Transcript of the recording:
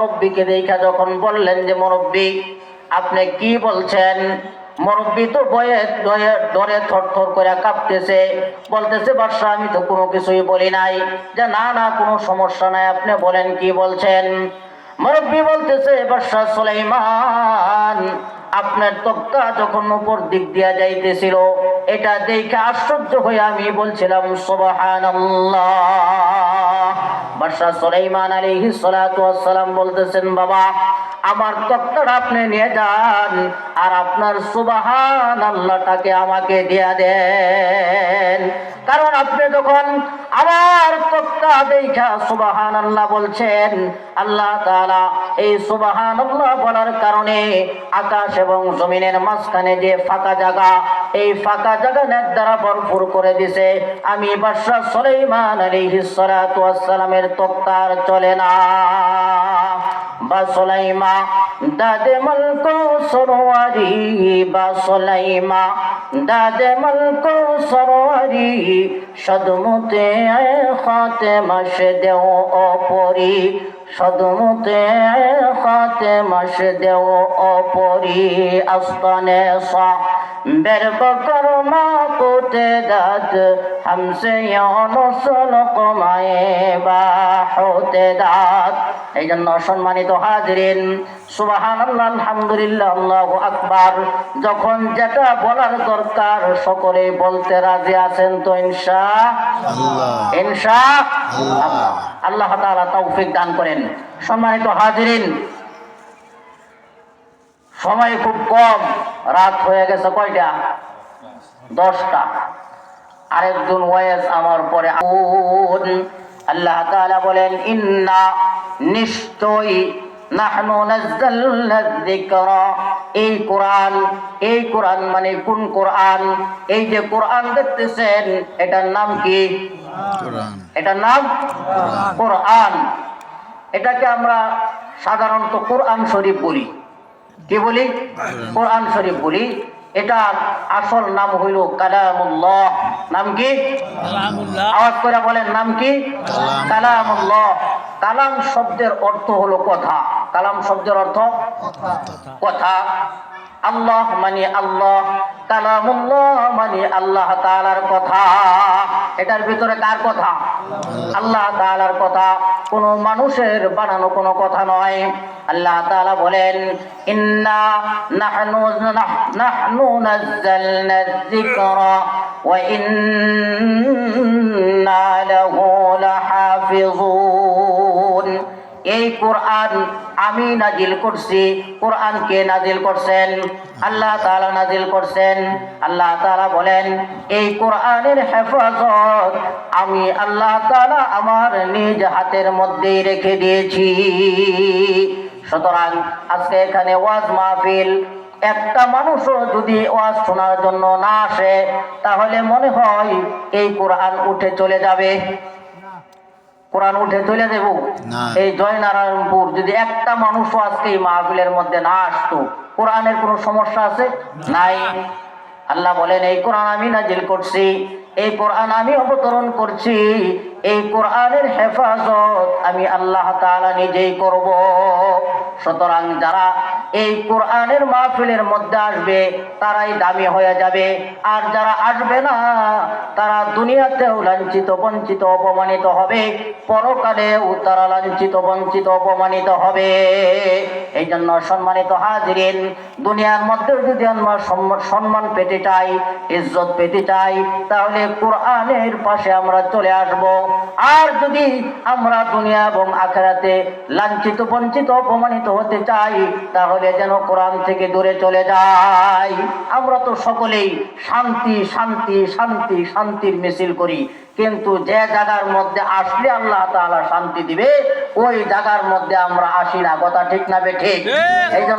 মুরব্বীকে দেখা যখন বললেন যে, মুরব্বী, আপনি কি বলছেন? মুরব্বী তো ভয়ে ডরে ডরে থরথর করে কাঁপতেছে। বলতেছে, বাদশা, আমি তো কোনো কিছুই বলি নাই। যে, না না, কোনো সমস্যা নাই, আপনি বলেন কি বলছেন? মুরব্বী বলতেছে, বাদশা সুলাইমান, আপনার তক্তা যখন উপর দিক দিয়া যাইতেছিল এটা দেখে আশ্চর্য হয়ে আমি বলছিলাম, সুবহানাল্লাহ। বাদশা সুলাইমান সালাতু ওয়াসসালাম বলতেছেন, বাবা, আমার তক্তাটা আপনি নিয়ে যান আর আপনার সুবাহান আল্লাহটাকে আমাকে দিয়া দেন। কারণ আপনি যখন আমার তক্তা দেখা সুবাহান আল্লাহ বলছেন, আল্লাহ তাআলা এই সুবাহান আল্লাহ বলার কারণে আকাশ এবং জমিনের মাঝখানে যে ফাঁকা জায়গা এই ফাঁকা জায়গা নেট দ্বারা ভরপুর করে দিছে। আমি বাদশাহ সুলাইমান আলাইহিস সালাতু ওয়াসসালামের তক্তার চলে না। বা সুলাইমা, দাদে মলকো সরোয়ারি, বা সুলাইমা, দাদে মলকো সরোয়ারি, সদমুতে খাতে মাসে দেও অপরি, সদমুতে খাতে মাসে দেও অপরি, আস্তানে সা। মা কোতে দাদ হামসে নসল কমায়ে বা হতে দাদ এই জন্য সম্মানিত হাজরিন সুবাহান আলহামদুলিল্লাহ আল্লাহ আকবার। যখন যেটা বলার দরকার সকলে বলতে রাজি আছেন তো ইনশা ইনশা আল্লাহ। আল্লাহ তাআলা তৌফিক দান করেন। সম্মানিত হাজরিন সময় খুব কম। রাত হয়ে গেছে কয়টা? দশটা। আরেকজন ওয়াইস আমার পরে আল্লাহ তাআলা বলেন ইন্না নিশ্চয়ই নাহনু নাজ্জালনা যিকরা। এই কোরআন এই কোরআন মানে কোন কোরআন? এই যে কোরআন দেখতেছেন এটার নাম কি? এটার নাম কোরআন। এটাকে আমরা সাধারণত কোরআন শরীফ বলি। কি বলি? কোরআন শরীফ বলি। এটার আসল নাম হইল কালামুল্লাহ। নাম কি? আওয়াজ করে বলেন নাম কি? কালামুল্লাহ। কালাম শব্দের অর্থ হলো কথা। কালাম শব্দের অর্থ কথা। আল্লাহ মানে আল্লাহ কালামুল্লাহ মানে আল্লাহ তাআলার কথা। এটার ভিতরে কার কথা? আল্লাহ তাআলার কথা। কোন মানুষের বানানো কোনো কথা নয়। আল্লাহ তাআলা বলেন, ইন্না নাহনু নাহনু নাযালনা যিকরা ওয়া ইন্না লাহু লাহাফিজুন এই কোরআন আমি নাজিল করছি। কোরআন কে নাজিল করছেন। আল্লাহ তাআলা নাজিল করছেন। আল্লাহ তালা বলেন, এই কোরআনের হেফাজত আমি আল্লাহ তালা আমার নিজ হাতের মধ্যেই রেখে দিয়েছি। সুতরাং আজকে এখানে ওয়াজ মাহফিল, একটা মানুষও যদি ওয়াজ শোনার জন্য না আসে, তাহলে মনে হয় এই কোরআন উঠে চলে যাবে। কোরআন উঠে চলে দেব এই জয়নারায়ণপুর যদি একটা মানুষও আজকে এই মাহফিলের মধ্যে না আসতো কোরআনের কোনো সমস্যা আছে? নাই। আল্লাহ বলেন এই কোরআন আমি নাজিল করছি। এই কোরআন আমি অবতরণ করছি, এই কোরআনের হেফাজত আমি আল্লাহ তাআলা নিজেই করব। সুতরাং যারা এই কোরআনের মাহফিলের মধ্যে আসবে, তারাই দামি হয়ে যাবে। আর যারা আসবে না, তারা দুনিয়াতেও লাঞ্ছিত, বঞ্চিত, অপমানিত হবে। পরকালেও তারা লাঞ্ছিত, বঞ্চিত, অপমানিত হবে। এই জন্য সম্মানিত হাজিরিন দুনিয়ার মধ্যে যদি আমরা সম্মান- পেতে চাই ইজ্জত পেতে চাই তাহলে কোরআনের পাশে আমরা চলে আসব। আর যদি আমরা দুনিয়া এবং আখেরাতে লাঞ্ছিত বঞ্চিত অপমানিত হতে চাই তাহলে যেন কোরআন থেকে দূরে চলে যাই। আমরা তো সকলেই শান্তি শান্তি শান্তি শান্তির মিছিল করি। কিন্তু যে জায়গার মধ্যে আসলে আল্লাহ তাআলা শান্তি দিবে ওই জায়গার মধ্যে আমরা আসি না। কথা ঠিক না বে ঠিক। এই জন্য